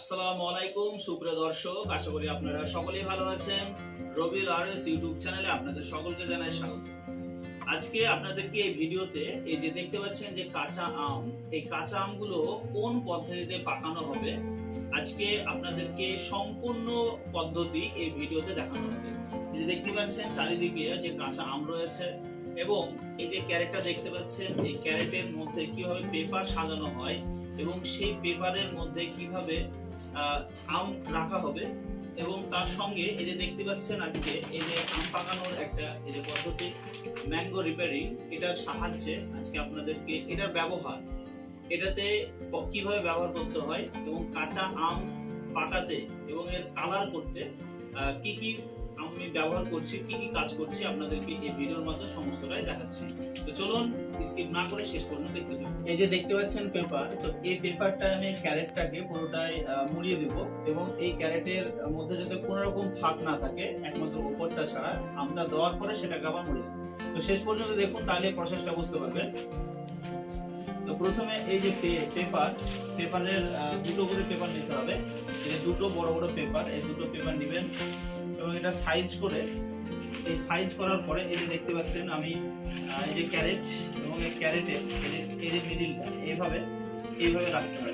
আসসালামু আলাইকুম, সুপ্রিয় দর্শক, আশা করি আপনারা সকলেই ভালো আছেন। রবিল আরএস ইউটিউব চ্যানেলে আপনাদের সকলকে জানাই স্বাগত। আজকে আপনাদেরকে এই ভিডিওতে এই যে দেখতে পাচ্ছেন যে কাঁচা আম, এই কাঁচা আমগুলো কোন পদ্ধতিতে পাকানো হবে? আজকে আপনাদেরকে সম্পূর্ণ পদ্ধতি এই ভিডিওতে দেখানো হবে। যে দেখতে পাচ্ছেন চারিদিকে যে কাঁচা আম রয়েছে এবং এই যে ক্যারেটটা দেখতে পাচ্ছেন, এই ক্যারেটের মধ্যে কীভাবে পেপার সাজানো হয় এবং সেই পেপারের মধ্যে কীভাবে আম রাখা হবে এবং তার সঙ্গে এই যে দেখতে পাচ্ছেন আজকে, এই যে আম পাকানোর একটা এই যে পদ্ধতি ম্যাঙ্গো রিপেয়ারিং এটার সাহায্যে আজকে আপনাদেরকে এটার ব্যবহার, এটাতে কীভাবে ব্যবহার করতে হয় এবং কাঁচা আম পাকাতে এবং এর কালার করতে কি কি আমি ব্যবহার করছি, কি কি কাজ করছি, আপনাদেরকে এই ভিডিওর মাধ্যমে সমস্তটাই দেখাচ্ছি। তো চলুন স্কিপ না করে শেষ পর্যন্ত দেখতে থাকুন। এই যে দেখতে পাচ্ছেন পেপার তো এই পেপারটা আমি ক্যারেটটাকে পুরোটাই মুড়িয়ে দেব এবং এই ক্যারেটের মধ্যে যাতে কোনো রকম ফাঁক না থাকে, একমাত্র উপরটা ছাড়া, আমরা দেওয়ার পরে সেটাকে আবার মুড়িয়ে তো শেষ পর্যন্ত দেখুন, তাহলে প্রসেসটা বুঝতে পারবেন। তো প্রথমে এই যে পেপার পেপারের দুটো করে পেপার নিতে হবে। দুটো বড় বড় পেপার এই দুটো পেপার নেবেন। এবং এটা সাইজ করে, এই সাইজ করার পরে এই যে দেখতে পাচ্ছেন আমি এই যে ক্যারেট এবং এই ক্যারেটে এই যে মিডিলটা এইভাবে এইভাবে রাখতে হবে।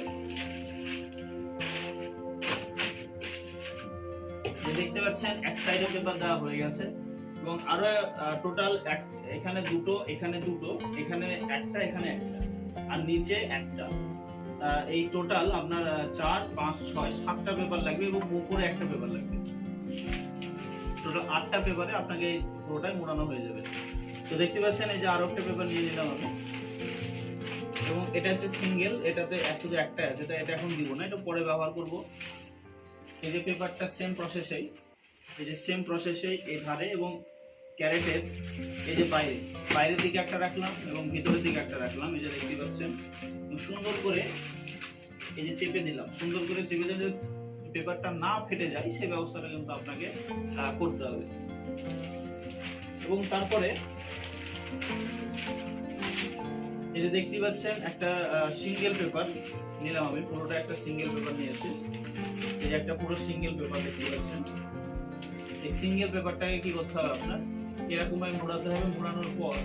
দেখতে পাচ্ছেন, এক সাইডে পেপার দেওয়া হয়ে গেছে এবং আরও টোটাল এখানে দুটো এখানে দুটো, এখানে একটা এখানে একটা, আর নিচে একটা। এই টোটাল আপনার চার, পাঁচ, ছয়, সাতটা পেপার লাগবে এবং উপরে একটা পেপার লাগবে। টোটাল আটটা পেপারে আপনাকে পুরোটাই মোড়ানো হয়ে যাবে। তো দেখতে পাচ্ছেন, এই যে আরও একটা পেপার নিয়ে নিলাম আমি। এবং এটা হচ্ছে সিঙ্গেল এটাতে শুধু একটা আছে, তাই এটা এখন দিব না, এটা পরে ব্যবহার করব। এই যে পেপারটা সেম প্রসেসেই এই যে সেম প্রসেসেই এই ধারে এবং ক্যারেটের এই যে বাইরে। বাইরের দিকে একটা রাখলাম এবং ভিতরের দিকে একটা রাখলাম, এই যে দেখতে পাচ্ছেন। সুন্দর করে এই যে চেপে দিলাম, সুন্দর করে চেপে দিলে পেপারটা না ফেটে যায় সেই ব্যবস্থাটা কিন্তু আপনাকে করতে হবে। এবং তারপরে এই যে দেখতে পাচ্ছেন, একটা সিঙ্গেল পেপার নিলাম আমি। পুরোটা একটা সিঙ্গেল পেপার নিয়েছি। এই যে একটা পুরো সিঙ্গেল পেপার দেখতে পাচ্ছেন। এই সিঙ্গেল পেপারটাকে কি করতে হবে আপনার? এরকম ভাবে মোড়াতে হবে, মোড়ানোর পর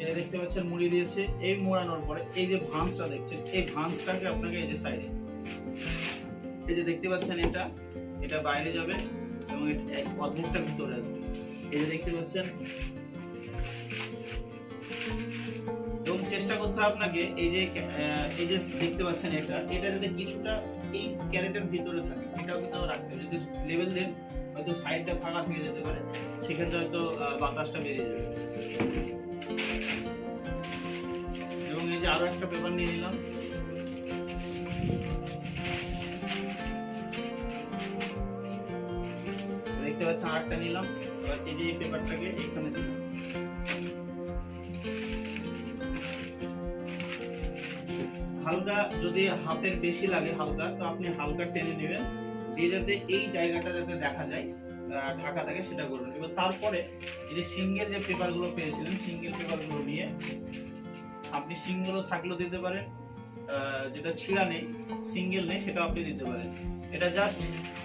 এই যে দেখতে পাচ্ছেন মুড়ি দিয়েছে। এই মোড়ানোর পরে এই যে ভাঁজটা দেখছেন, এই ভাঁজটাকে আপনাকে এই যে সাইডে এই যে দেখতে পাচ্ছেন এটা এটা বাইরে যাবে এবং অর্ধেকটা ভিতরে আসবে। এই যে দেখতে পাচ্ছেন। এবং চেষ্টা করতে হবে আপনাকে এই যে এই যে দেখতে পাচ্ছেন এটা এটা যাতে কিছুটা এই ক্যারেটের ভিতরে থাকে, এটাও কিন্তু রাখতে হবে। যদি লেভেল দেন, হয়তো সাইডটা ফাঁকা থেকে যেতে পারে, সেক্ষেত্রে হয়তো বাতাসটা বেরিয়ে যাবে। এবং এই যে আরও একটা পেপার নিয়ে নিলাম। আরেকটা নিলাম। এবার এই যে পেপারটাকে এখানে দিলাম। হালকা যদি হাতের বেশি লাগে হালকা, তো আপনি হালকা টেনে নেবেন। দিয়ে যাতে এই জায়গাটা যাতে দেখা যায় ঢাকা থাকে সেটা করবেন। এবার তারপরে যে সিঙ্গেল যে পেপারগুলো পেয়েছিলেন, সিঙ্গেল পেপারগুলো নিয়ে আপনি সিঙ্গেলও থাকলেও দিতে পারেন। যেটা ছিঁড়া নেই সিঙ্গেল নেই সেটা আপনি দিতে পারেন। এটা জাস্ট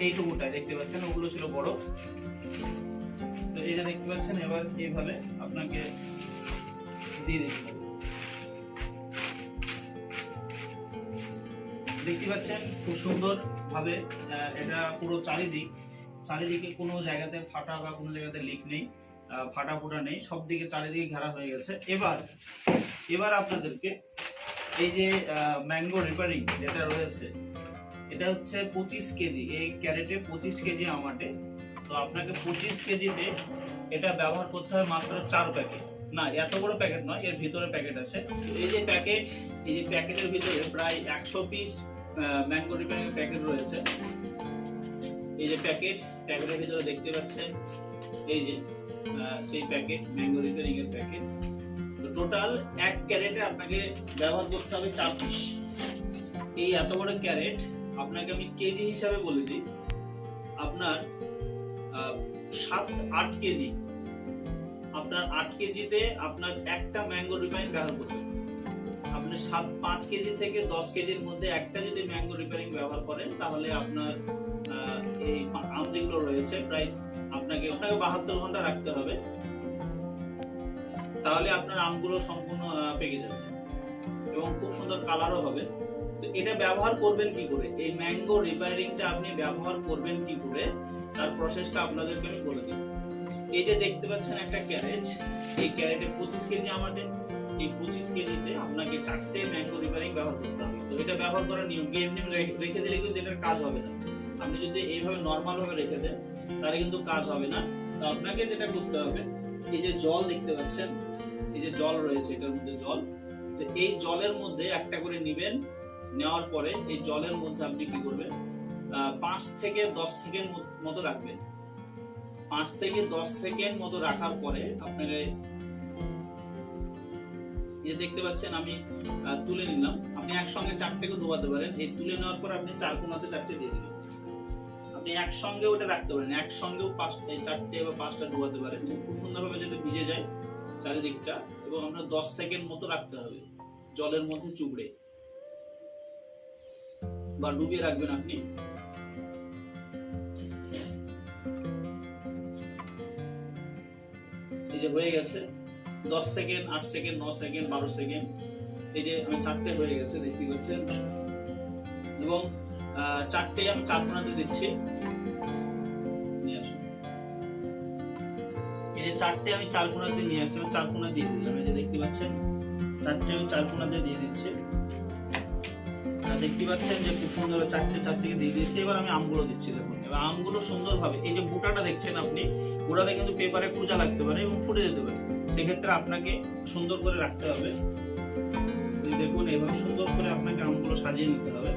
এইটুকুটাই, দেখতে পাচ্ছেন, ওগুলো ছিল বড়। তো যে দেখতে পাচ্ছেন, এবার এইভাবে আপনাকে দিয়ে দিতে হবে। দেখতে পাচ্ছেন, খুব সুন্দর ভাবে এটা পুরো চারিদিক, চারিদিকে কোনো জায়গাতে ফাটা বা কোনো জায়গাতে লিক নেই ফাটা ফোটা নেই, সব দিকে চারিদিকে ঘেরা হয়ে গেছে। এবার এবার আপনাদেরকে এই যে ম্যাঙ্গো রিপারিং যেটা রয়েছে, এটা হচ্ছে পঁচিশ কেজি, এই ক্যারেটে পঁচিশ কেজি আমাটে। তো আপনাকে পঁচিশ কেজিতে এটা ব্যবহার করতে হয় মাত্র চার প্যাকেট। না, এত বড় প্যাকেট নয়, এর ভিতরে প্যাকেট আছে। এই যে প্যাকেট, এই যে প্যাকেটের ভিতরে প্রায় একশো পিস ম্যাঙ্গো রিপারিং প্যাকেট রয়েছে। এই যে প্যাকেট, প্যাকেটের ভিতরে দেখতে পাচ্ছেন, এই যে সেই প্যাকেট ম্যাঙ্গো রিপেয়ারিং এর প্যাকেট। টোটাল এক ক্যারেটে আপনাকে ব্যবহার করতে হবে চার পিস এই এত বড় ক্যারেট আপনাকে আমি কেজি হিসাবে বলে দিই। আপনার সাত, আট কেজি। আপনার আট কেজিতে আপনার একটা ম্যাঙ্গো রিফাইন ব্যবহার করতে হবে। আপনি সাত, পাঁচ কেজি থেকে দশ কেজির মধ্যে একটা যদি ম্যাঙ্গো রিপেয়ারিং ব্যবহার করেন, তাহলে আপনার এই আম যেগুলো রয়েছে। প্রায় আপনাকে ওটাকে বাহাত্তর ঘণ্টা রাখতে হবে। তাহলে আপনার আমগুলো সম্পূর্ণ পেকে যাবে। এবং খুব সুন্দর কালারও হবে। তো এটা ব্যবহার করবেন কি করে? এই ম্যাঙ্গো রিপেয়ারিংটা আপনি ব্যবহার করবেন কি করে? তার প্রসেসটা আপনাদেরকে আমি বলে দিই। এই যে দেখতে পাচ্ছেন একটা ক্যারেট এই ক্যারেটে পঁচিশ কেজি আমাদের। এই পঁচিশ কেজিতে আপনাকে চারটে ম্যাঙ্গো রিপেয়ারিং ব্যবহার করতে হবে। তো এটা ব্যবহার করার নিয়ম কি? এমনি রেখে দিলে কিন্তু এটার কাজ হবে না। আপনি যদি এইভাবে নর্মাল ভাবে রেখে দেন, তাহলে কিন্তু কাজ হবে না। তো আপনাকে যেটা করতে হবে, এই যে জল দেখতে পাচ্ছেন এই যে জল রয়েছে, এটার মধ্যে জল। তো এই জলের মধ্যে একটা করে নিবেন, নেওয়ার পরে এই জলের মধ্যে আপনি কি করবেন? পাঁচ থেকে দশ সেকেন্ড মতো রাখবেন। পাঁচ থেকে দশ সেকেন্ড মতো রাখার পরে আপনাকে যে দেখতে পাচ্ছেন, আমি তুলে নিলাম। আপনি একসঙ্গে চারটেকে ডোবাতে পারেন। এই তুলে নেওয়ার পর আপনি চার কোনাতে চারটে দিয়ে দিবেন। আপনি একসঙ্গে ওটা রাখতে পারেন। একসঙ্গেও পাঁচটা চারটে বা পাঁচটা ডোবাতে পারেন। খুব সুন্দরভাবে যাতে ভিজে যায়। চারিদিকটা এবং আপনার দশ সেকেন্ড মতো রাখতে হবে, জলের মধ্যে চুবড়ে। বা ডুবিয়ে রাখবেন আপনি। এই যে হয়ে গেছে, দশ সেকেন্ড, আট সেকেন্ড, ন সেকেন্ড, বারো সেকেন্ড, এই যে আমি চারটে হয়ে গেছে, দেখতে পাচ্ছেন? এবং চারটে আমি চার দিচ্ছি। চারটে আমি চার কোনাতে নিয়ে আসছি চার কোনা দিয়ে দিলাম এই যে দেখতে পাচ্ছেন, চারটে আমি চার কোনাতে দিয়ে দিচ্ছি। দেখতে পাচ্ছেন যে খুব সুন্দর চারটে চারটে দিয়ে দিয়েছি, এবার আমি আমগুলো দিচ্ছি দেখুন। এবার আমগুলো সুন্দরভাবে, এই যে বুটাটা দেখছেন আপনি বুটাতে কিন্তু পেপারে কুচা লাগতে পারে এবং ফুটে যেতে পারে। সেক্ষেত্রে আপনাকে সুন্দর করে রাখতে হবে। দেখুন, এভাবে সুন্দর করে আপনাকে আমগুলো সাজিয়ে নিতে হবে।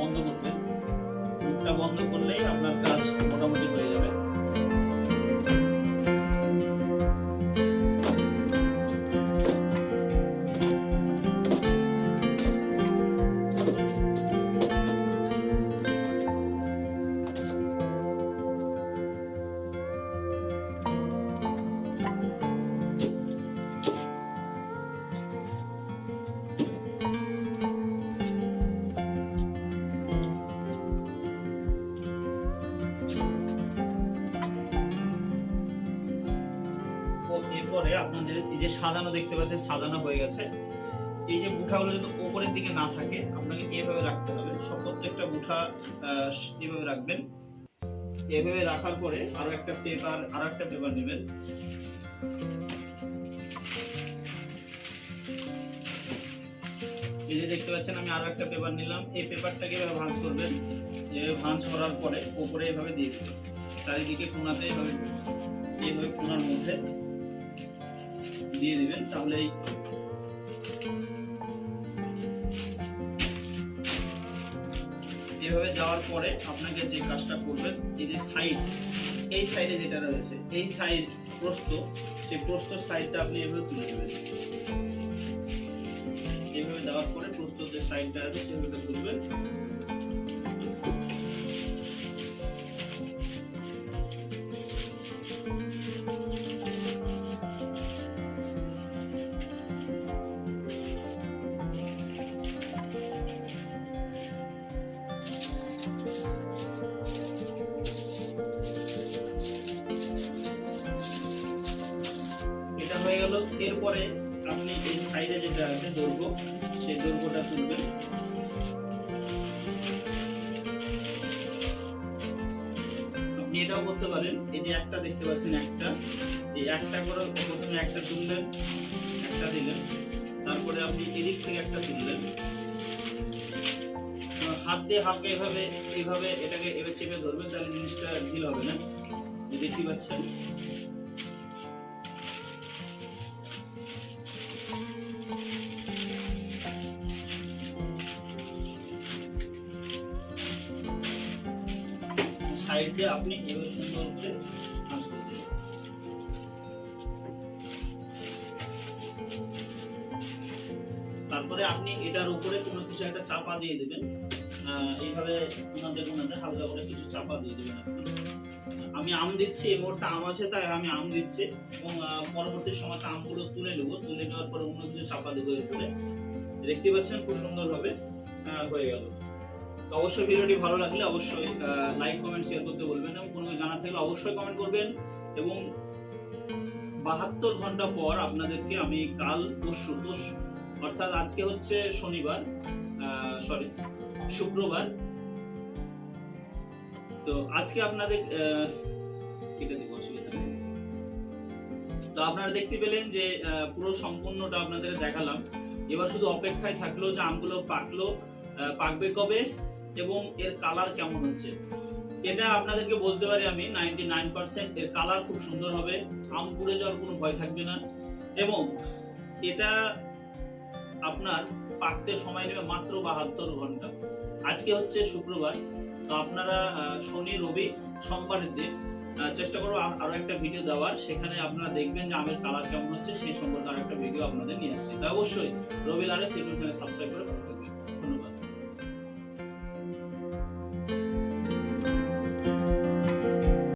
বন্ধ করবেন মুখটা বন্ধ করলেই সাজানো দেখতে পাচ্ছেন, সাজানো হয়ে গেছে। এই যে মুঠাগুলো যদি উপরের দিকে না থাকে, আপনাকে এভাবে রাখতে হবে। সব প্রত্যেকটা মুঠা এভাবে রাখবেন, এভাবে রাখার পরে আরও একটা পেপার, আরও একটা পেপার নেবেন। এই যে দেখতে পাচ্ছেন, আমি আরও একটা পেপার নিলাম। এই পেপারটাকে এভাবে ভাঁজ করবেন। এভাবে ভাঁজ করার পরে উপরে এভাবে দিয়ে দিবেন। চারিদিকে কোনাতে এভাবে এইভাবে কোনার মধ্যে দিয়ে দিবেন, তাহলে এই এভাবে যাওয়ার পরে আপনাকে যে কাজটা করবেন এই যে সাইড এই সাইডে যেটা রয়েছে, এই সাইড প্রস্ত সেই প্রস্থ সাইডটা আপনি এভাবে তুলে নেবেন। এইভাবে দেওয়ার পরে প্রস্থ যে সাইডটা আছে, সেভাবে তুলবেন। এরপরে আপনি এই সাইডে যেটা আছে দৈর্ঘ্য, সেই দৈর্ঘ্যটা তুলবেন। আপনি এটাও করতে পারেন। এই যে একটা দেখতে পাচ্ছেন একটা। এই একটা করে প্রথমে একটা তুললেন, একটা দিলেন। তারপরে আপনি এদিক থেকে একটা তুললেন। হাত দিয়ে হালকা এভাবে এভাবে এটাকে এভাবে চেপে ধরবেন, তাহলে জিনিসটা ঢিল হবে না। দেখতে পাচ্ছেন। আপনি তারপরে আপনি এটার উপরে কোনো কিছু একটা চাপা দিয়ে দেবেন। এইভাবে ওনাদের ওনাদের হালকা করে কিছু চাপা দিয়ে দেবেন আমি আম দিচ্ছি, এই মোড়টা আম আছে, তাই আমি আম দিচ্ছি। এবং পরবর্তী সময় আমগুলো তুলে নেব। তুলে নেওয়ার পরে অন্য কিছু চাপা দেবো এরপরে দেখতে পাচ্ছেন খুব সুন্দরভাবে হয়ে গেল। তো অবশ্যই ভিডিওটি ভালো লাগলে অবশ্যই লাইক কমেন্ট শেয়ার করতে বলবেন এবং কোনো জানা থাকলে অবশ্যই কমেন্ট করবেন। এবং বাহাত্তর ঘণ্টা পর আপনাদেরকে আমি কাল পরশু দোষ অর্থাৎ আজকে হচ্ছে শনিবার সরি শুক্রবার। তো আজকে আপনাদের কেটে দেবো তো আপনারা দেখতে পেলেন যে পুরো সম্পূর্ণটা আপনাদের দেখালাম। এবার শুধু অপেক্ষায় থাকল যে আমগুলো পাকলো। পাকবে কবে? এবং এর কালার কেমন হচ্ছে? এটা আপনাদেরকে বলতে পারি আমি নাইনটি নাইন এর কালার খুব সুন্দর হবে, আম পুড়ে যাওয়ার কোনো ভয় থাকবে না। এবং এটা আপনার পাকতে সময় নেবে মাত্র বাহাত্তর ঘণ্টা। আজকে হচ্ছে শুক্রবার, তো আপনারা শনি, রবি, সোমবারের দিন চেষ্টা করব আর- একটা ভিডিও দেওয়ার। সেখানে আপনারা দেখবেন যে আমের কালার কেমন হচ্ছে সেই সম্পর্কে আরও একটা ভিডিও আপনাদের নিয়ে আসছি। তো অবশ্যই রবি লারে সাবস্ক্রাইব করে